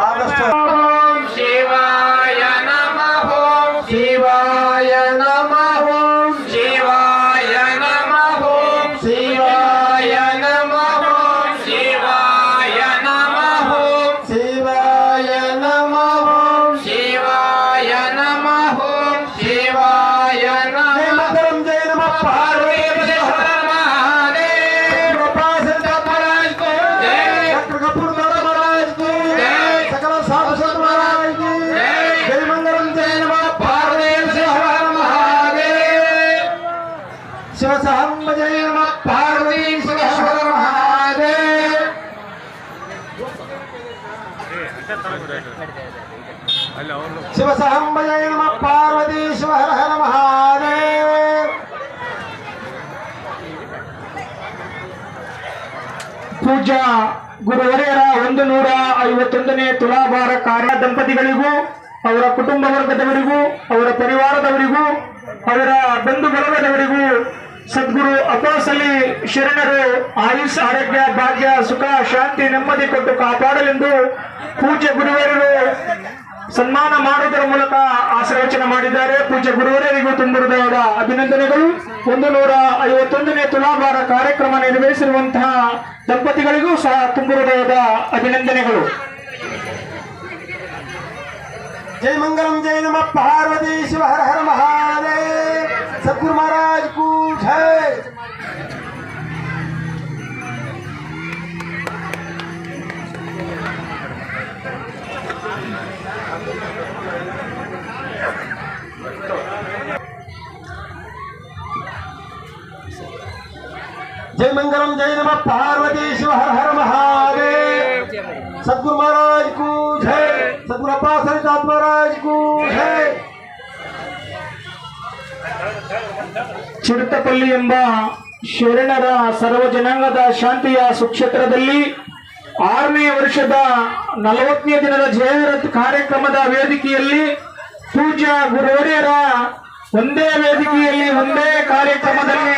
August Shiva ಸಹಂಬಯ ನಮ ಪಾರ್ವತಿ ಶಿವ ಹರ ಹರ ಮಹಾದೇವ ಪೂಜಾ ಗುರುವರೆಯರ ಒಂದು ನೂರ ಐವತ್ತೊಂದನೇ ತುಲಾಭಾರ ಕಾರ್ಯ ದಂಪತಿಗಳಿಗೂ, ಅವರ ಕುಟುಂಬ ವರ್ಗದವರಿಗೂ, ಅವರ ಪರಿವಾರದವರಿಗೂ, ಅವರ ಬಂಧು ಬಳಗದವರಿಗೂ ಸದ್ಗುರು ಅಪಾಸಲಿ ಶರಣರು ಆಯುಷ್, ಆರೋಗ್ಯ, ಭಾಗ್ಯ, ಸುಖ, ಶಾಂತಿ, ನೆಮ್ಮದಿ ಕೊಟ್ಟು ಕಾಪಾಡಲೆಂದು ಪೂಜ್ಯ ಗುರುವರರು ಸನ್ಮಾನ ಮಾಡುವುದರ ಮೂಲಕ ಆಶೀರ್ವಚನ ಮಾಡಿದ್ದಾರೆ. ಪೂಜ್ಯ ಗುರುವರರಿಗೂ ತುಂಬಿರುವುದಾದ ಅಭಿನಂದನೆಗಳು. ಒಂದು ನೂರ ಐವತ್ತೊಂದನೇ ತುಲಾಭಾರ ಕಾರ್ಯಕ್ರಮ ನಿರ್ವಹಿಸಿರುವಂತಹ ದಂಪತಿಗಳಿಗೂ ಸಹ ತುಂಬಿರುವುದಾದ ಅಭಿನಂದನೆಗಳು. ಜಯ ಮಂಗಲಂ ಜಯ ನಮ. ಪಾರ್ವತಿ ಶಿವ, ಹರ ಹರ जय मंगलम जय नमः पार्वती शिव हर हर महादेव। सतगुरु महाराज को जय। सतगुरु अप्पा सरिताथ महाराज को ಚಿರುತಪಲ್ಲಿ ಎಂಬ ಶರಣರ ಸರ್ವ ಜನಾಂಗದ ಶಾಂತಿಯ ಸುಕ್ಷೇತ್ರದಲ್ಲಿ ಆರನೇ ವರ್ಷದ ನಲವತ್ತನೇ ದಿನದ ಜಯರಥ್ ಕಾರ್ಯಕ್ರಮದ ವೇದಿಕೆಯಲ್ಲಿ ಪೂಜ್ಯ ಗುರುವರಿಯರ ಒಂದೇ ವೇದಿಕೆಯಲ್ಲಿ ಒಂದೇ ಕಾರ್ಯಕ್ರಮದಲ್ಲಿ